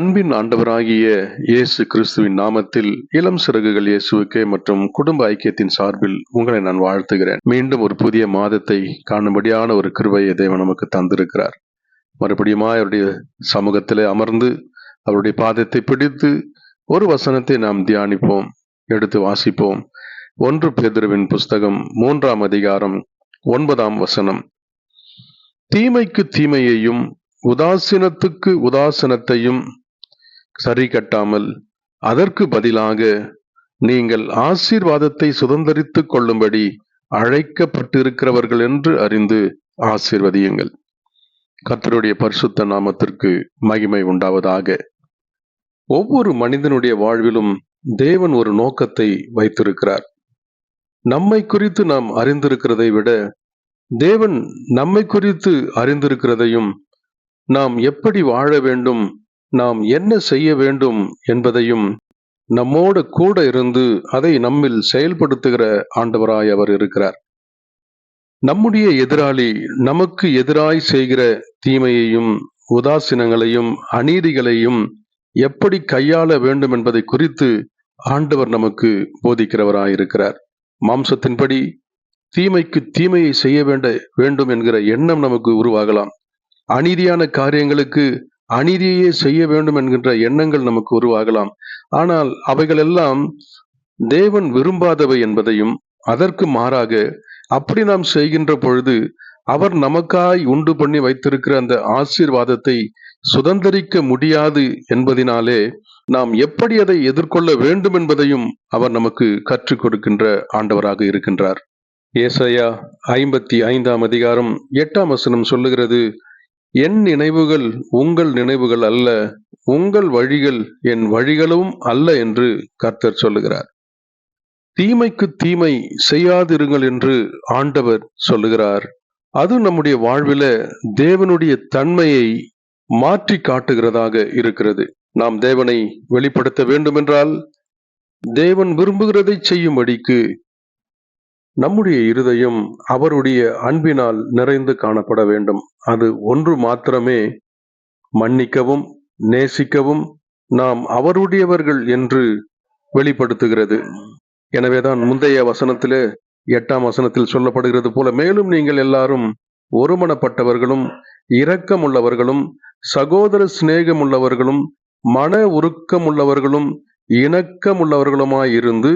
அன்பின் ஆண்டவராகிய இயேசு கிறிஸ்துவின் நாமத்தில் இளம் சிறகுகள் இயேசுவுக்கே மற்றும் குடும்ப ஐக்கியத்தின் சார்பில் உங்களை நான் வாழ்த்துகிறேன். மீண்டும் ஒரு புதிய மாதத்தை காணும்படியான ஒரு கிருபையை தேவன் நமக்கு தந்திருக்கிறார். மறுபடியும் அவருடைய சமூகத்திலே அமர்ந்து அவருடைய பாதத்தை பிடித்து ஒரு வசனத்தை நாம் தியானிப்போம் எடுத்து வாசிப்போம். ஒன்று பேதுருவின் புஸ்தகம் மூன்றாம் அதிகாரம் ஒன்பதாம் வசனம். தீமைக்கு தீமையையும் உதாசீனத்துக்கு உதாசீனத்தையும் சரி கட்டாமல் அதற்கு பதிலாக நீங்கள் ஆசீர்வாதத்தை சுதந்திரித்துக் கொள்ளும்படி அழைக்கப்பட்டிருக்கிறவர்கள் என்று அறிந்து ஆசீர்வதியுங்கள். கர்த்தருடைய பரிசுத்த நாமத்திற்கு மகிமை உண்டாவதாக. ஒவ்வொரு மனிதனுடைய வாழ்விலும் தேவன் ஒரு நோக்கத்தை வைத்திருக்கிறார். நம்மை குறித்து நாம் அறிந்திருக்கிறதை விட தேவன் நம்மை குறித்து அறிந்திருக்கிறதையும் நாம் எப்படி வாழ வேண்டும் நாம் என்ன செய்ய வேண்டும் என்பதையும் நம்மோடு கூட இருந்து அதை நம்மில் செயல்படுத்துகிற ஆண்டவராய் அவர் இருக்கிறார். நம்முடைய எதிராளி நமக்கு எதிராய் செய்கிற தீமையையும் உதாசீனங்களையும் அநீதிகளையும் எப்படி கையாள வேண்டும் என்பதை குறித்து ஆண்டவர் நமக்கு போதிக்கிறவராய் இருக்கிறார். மாம்சத்தின்படி தீமைக்கு தீமையை செய்ய வேண்ட வேண்டும் என்கிற எண்ணம் நமக்கு உருவாகலாம். அநீதியான காரியங்களுக்கு அநீதியே செய்ய வேண்டும் என்கின்ற எண்ணங்கள் நமக்கு உருவாகலாம். ஆனால் அவைகளெல்லாம் தேவன் விரும்பாதவை என்பதையும் அதற்கு மாறாக அப்படி நாம் செய்கின்ற பொழுது அவர் நமக்காய் உண்டு பண்ணி வைத்திருக்கிற அந்த ஆசீர்வாதத்தை சுதந்திரிக்க முடியாது என்பதினாலே நாம் எப்படி அதை எதிர்கொள்ள வேண்டும் என்பதையும் அவர் நமக்கு கற்றுக் கொடுக்கின்ற ஆண்டவராக இருக்கின்றார். ஏசையா ஐம்பத்தி ஐந்தாம் அதிகாரம் எட்டாம் வசனம் சொல்லுகிறது என் நினைவுகள் உங்கள் நினைவுகள் அல்ல உங்கள் வழிகள் என் வழிகளும் அல்ல என்று கர்த்தர் சொல்லுகிறார். தீமைக்கு தீமை செய்யாதிருங்கள் என்று ஆண்டவர் சொல்லுகிறார். அது நம்முடைய வாழ்வில தேவனுடைய தன்மையை மாற்றி காட்டுகிறதாக இருக்கிறது. நாம் தேவனை வெளிப்படுத்த வேண்டுமென்றால் தேவன் விரும்புகிறதை செய்யும்படிக்கு நம்முடைய இருதயம் அவருடைய அன்பினால் நிறைந்து காணப்பட வேண்டும். அது ஒன்று மாத்திரமே மன்னிக்கவும் நேசிக்கவும் நாம் அவருடையவர்கள் என்று வெளிப்படுத்துகிறது. எனவேதான் முந்தைய வசனத்திலே எட்டாம் வசனத்தில் சொல்லப்படுகிறது போல மேலும் நீங்கள் எல்லாரும் ஒருமனப்பட்டவர்களும் இரக்கம் உள்ளவர்களும் சகோதர சிநேகம் உள்ளவர்களும் மன உருக்கம் உள்ளவர்களும் இணக்கம் உள்ளவர்களுமாயிருந்து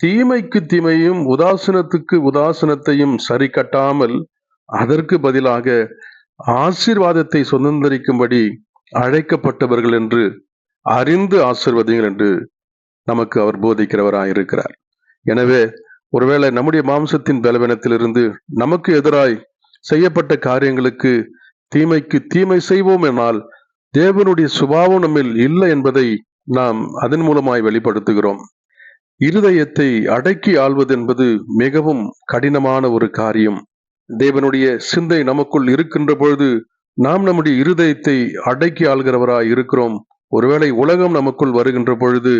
தீமைக்கு தீமையும் உதாசனத்துக்கு உதாசனத்தையும் சரி கட்டாமல் அதற்கு பதிலாக ஆசீர்வாதத்தை சுதந்திரிக்கும்படி அழைக்கப்பட்டவர்கள் என்று அறிந்து ஆசிர்வதிகள் என்று நமக்கு அவர் போதிக்கிறவராய் இருக்கிறார். எனவே ஒருவேளை நம்முடைய மாம்சத்தின் பலவீனத்திலிருந்து நமக்கு எதிராய் செய்யப்பட்ட காரியங்களுக்கு தீமைக்கு தீமை செய்வோம் என்னால் தேவனுடைய சுபாவம் நம்மில் இல்லை என்பதை நாம் அதன் மூலமாய் வெளிப்படுத்துகிறோம். இருதயத்தை அடக்கி ஆள்வது என்பது மிகவும் கடினமான ஒரு காரியம். தேவனுடைய சிந்தை நமக்குள் இருக்கின்ற பொழுது நாம் நம்முடைய இருதயத்தை அடக்கி ஆள்கிறவராய் இருக்கிறோம். ஒருவேளை உலகம் நமக்குள் வருகின்ற பொழுது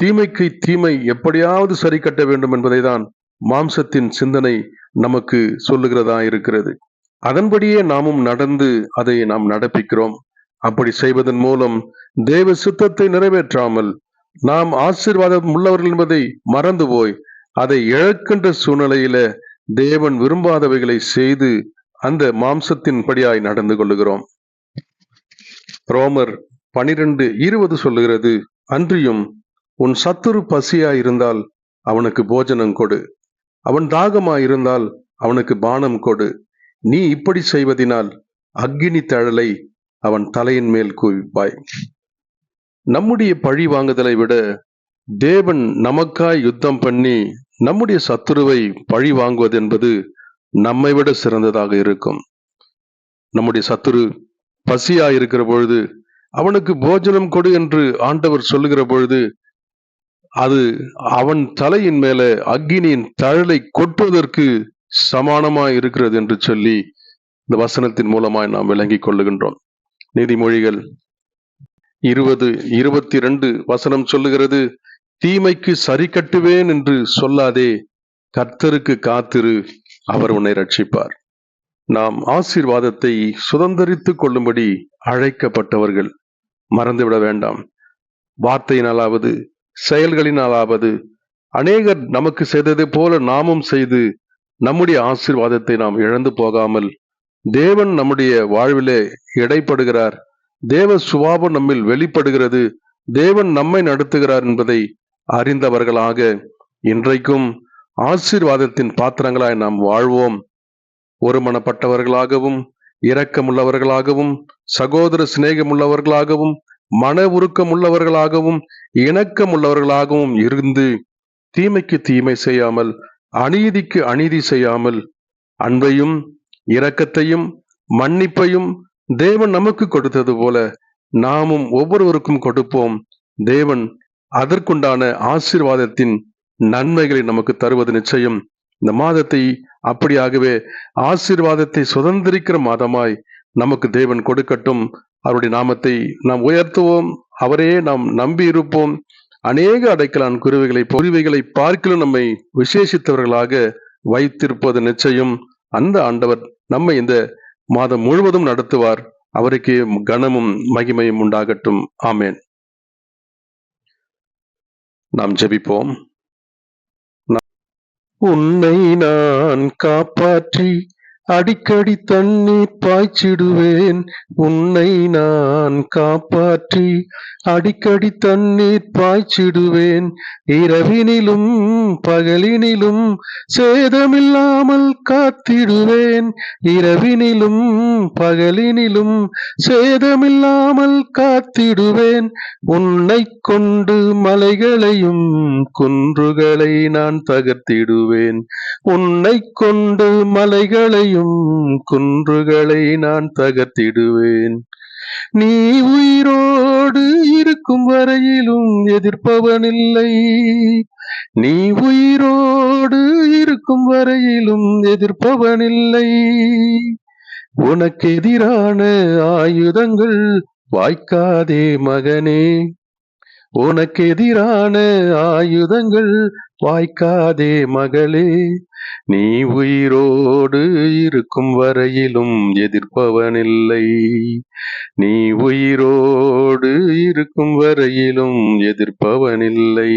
தீமைக்கு தீமை எப்படியாவது சரி கட்ட வேண்டும் என்பதை தான் மாம்சத்தின் சிந்தனை நமக்கு சொல்லுகிறதா இருக்கிறது. அதன்படியே நாமும் நடந்து அதை நாம் நடப்பிக்கிறோம். அப்படி செய்வதன் மூலம் தேவ சித்தத்தை நிறைவேற்றாமல் நாம் ஆசீர்வாதம் உள்ளவர்கள் என்பதை மறந்து போய் அதை இழக்கின்ற சூழ்நிலையில தேவன் விரும்பாதவைகளை செய்து அந்த மாம்சத்தின் படியாய் நடந்து கொள்ளுகிறோம். ரோமர் பனிரெண்டு இருபது சொல்லுகிறது அன்றியும் உன் சத்துரு பசியாய் இருந்தால் அவனுக்கு போஜனம் கொடு. அவன் தாகமாயிருந்தால் அவனுக்கு பானம் கொடு. நீ இப்படி செய்வதினால் அக்கினி தழலை அவன் தலையின் மேல் குவிப்பாய். நம்முடைய பழி வாங்குதலை விட தேவன் நமக்காய் யுத்தம் பண்ணி நம்முடைய சத்துருவை பழி வாங்குவது என்பது நம்மை விட சிறந்ததாக இருக்கும். நம்முடைய சத்துரு பசியா இருக்கிற பொழுது அவனுக்கு போஜனம் கொடு என்று ஆண்டவர் சொல்லுகிற பொழுது அது அவன் தலையின் மேல அக்னியின் தழலை கொட்டுவதற்கு சமானமாய் இருக்கிறது என்று சொல்லி இந்த வசனத்தின் மூலமாய் நாம் விளங்கிக் கொள்ளுகின்றோம். நீதிமொழிகள் இருபது இருபத்தி ரெண்டு வசனம் சொல்லுகிறது தீமைக்கு சரி கட்டுவேன் என்று சொல்லாதே கர்த்தருக்கு காத்திரு அவர் உன்னை ரட்சிப்பார் நாம் ஆசீர்வாதத்தை சுதந்திரித்துக் கொள்ளும்படி அழைக்கப்பட்டவர்கள். மறந்துவிட வேண்டாம். வார்த்தையினாலாவது செயல்களினாலாவது அநேகர் நமக்கு செய்ததை போல நாமும் செய்து நம்முடைய ஆசீர்வாதத்தை நாம் இழந்து போகாமல் தேவன் நம்முடைய வாழ்விலே இடைப்படுகிறார். தேவ சுபாவம் நம்மில் வெளிப்படுகிறது. தேவன் நம்மை நடத்துகிறார் என்பதை அறிந்தவர்களாக இன்றைக்கும் ஆசீர்வாதத்தின் பாத்திரங்களாய் நாம் வாழ்வோம். ஒருமனப்பட்டவர்களாகவும் இரக்கமுள்ளவர்களாகவும் சகோதர சிநேகமுள்ளவர்களாகவும் மன உருக்கமுள்ளவர்களாகவும் இணக்கமுள்ளவர்களாகவும் இருந்து தீமைக்கு தீமை செய்யாமல் அநீதிக்கு அநீதி செய்யாமல் அன்பையும் இரக்கத்தையும் மன்னிப்பையும் தேவன் நமக்கு கொடுத்தது போல நாமும் ஒவ்வொருவருக்கும் கொடுப்போம். தேவன் அதற்குண்டான ஆசீர்வாதத்தின் நன்மைகளை நமக்கு தருவது நிச்சயம். இந்த மாதத்தை அப்படியாகவே ஆசீர்வாதத்தை சுதந்திரிக்கிற மாதமாய் நமக்கு தேவன் கொடுக்கட்டும். அவருடைய நாமத்தை நாம் உயர்த்துவோம். அவரையே நாம் நம்பி இருப்போம். அநேக அடைக்கலான் குருவிகளை பொறிவைகளை பார்க்கலும் நம்மை விசேஷித்தவர்களாக வைத்திருப்பது நிச்சயம். அந்த ஆண்டவர் நம்மை இந்த மாதம் முழுவதும் நடத்துவார். அவருக்கு கனமும் மகிமையும் உண்டாகட்டும். ஆமேன். நாம் ஜெபிப்போம். உன்னை நான் காப்பாற்றி அடிக்கடி தண்ணீர் பாய்ச்சிடுவேன். உன்னை நான் காப்பாற்றி அடிக்கடி தண்ணீர் பாய்ச்சிடுவேன். இரவினிலும் பகலினிலும் சேதமில்லாமல் காத்திடுவேன். இரவினிலும் பகலினிலும் சேதமில்லாமல் காத்திடுவேன். உன்னை கொண்டு மலைகளையும் குன்றுகளை நான் தகர்த்திடுவேன். உன்னை கொண்டு மலைகளையும் குன்றுகளை நான் தகர்த்திடுவேன். நீ உயிரோடு இருக்கும் வரையிலும் எதிர்ப்பவனில்லை. நீ உயிரோடு இருக்கும் வரையிலும் எதிர்ப்பவனில்லை. உனக்கு எதிரான ஆயுதங்கள் வாய்க்காதே மகனே உனக்கு எதிரான ஆயுதங்கள் வாய்க்காதே மகளே. நீ உயிரோடு இருக்கும் வரையிலும் எதிர்ப்பவனில்லை. நீ உயிரோடு இருக்கும் வரையிலும் எதிர்ப்பவனில்லை.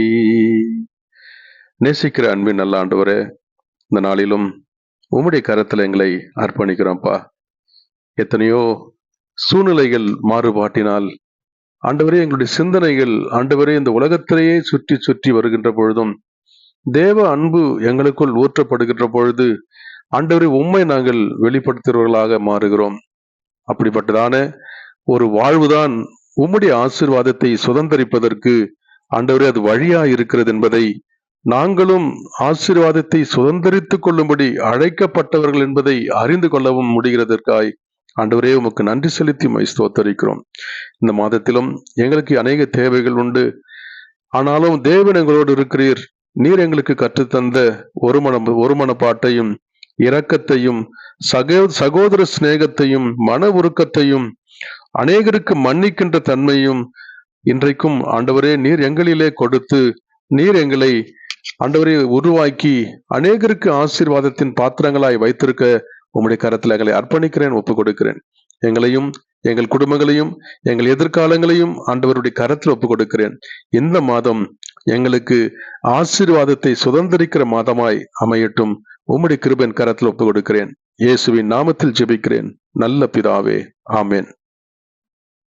நேசிக்கிற அன்பின் நல்ல ஆண்டவரே இந்த நாளிலும் உம்முடைய கரத்தில் எங்களை அர்ப்பணிக்கிறோம்ப்பா. எத்தனையோ சூழ்நிலைகள் மாறுபாட்டினால் ஆண்டவரே எங்களுடைய சிந்தனைகள் ஆண்டவரே இந்த உலகத்திலேயே சுற்றி சுற்றி வருகின்ற பொழுதும் தேவ அன்பு எங்களுக்குள் ஊற்றப்படுகின்ற பொழுது ஆண்டவரே உண்மை நாங்கள் வெளிப்படுத்துகிறவர்களாக மாறுகிறோம். அப்படிப்பட்டதான ஒரு வாழ்வுதான் உம்முடைய ஆசிர்வாதத்தை சுதந்திரிப்பதற்கு ஆண்டவரே அது வழியா இருக்கிறது என்பதை நாங்களும் ஆசீர்வாதத்தை சுதந்திரித்துக் கொள்ளும்படி அழைக்கப்பட்டவர்கள் என்பதை அறிந்து கொள்ளவும் முடிகிறதற்காய் ஆண்டவரே உமக்கு நன்றி செலுத்தி மை ஸ்தோத்தரிக்கிறோம். இந்த மாதத்திலும் எங்களுக்கு அநேக தேவைகள் உண்டு. ஆனாலும் தேவன் எங்களோடு இருக்கிறீர். நீர் எங்களுக்கு கற்றுத்தந்த ஒரு மன ஒரு மனப்பாட்டையும் இரக்கத்தையும் சகோ சகோதர சிநேகத்தையும் மன உருக்கத்தையும் அநேகருக்கு மன்னிக்கின்ற தன்மையும் இன்றைக்கும் ஆண்டவரே நீர் எங்களிலே கொடுத்து நீர் எங்களை ஆண்டவரை உருவாக்கி அநேகருக்கு ஆசீர்வாதத்தின் பாத்திரங்களாய் வைத்திருக்க உம்முடைய கரத்தில் எங்களை அர்ப்பணிக்கிறேன் ஒப்புக் கொடுக்கிறேன் எங்களையும் எங்கள் குடும்பங்களையும் எங்கள் எதிர்காலங்களையும் ஆண்டவருடைய கரத்தில் ஒப்புக் கொடுக்கிறேன் இந்த மாதம் எங்களுக்கு ஆசீர்வாதத்தை சுதந்திரிக்கிற மாதமாய் அமையட்டும். உம்முடைய கிருபன் கரத்தில் ஒப்புக் கொடுக்கிறேன் இயேசுவின் நாமத்தில் ஜெபிக்கிறேன். நல்ல பிதாவே ஆமேன்.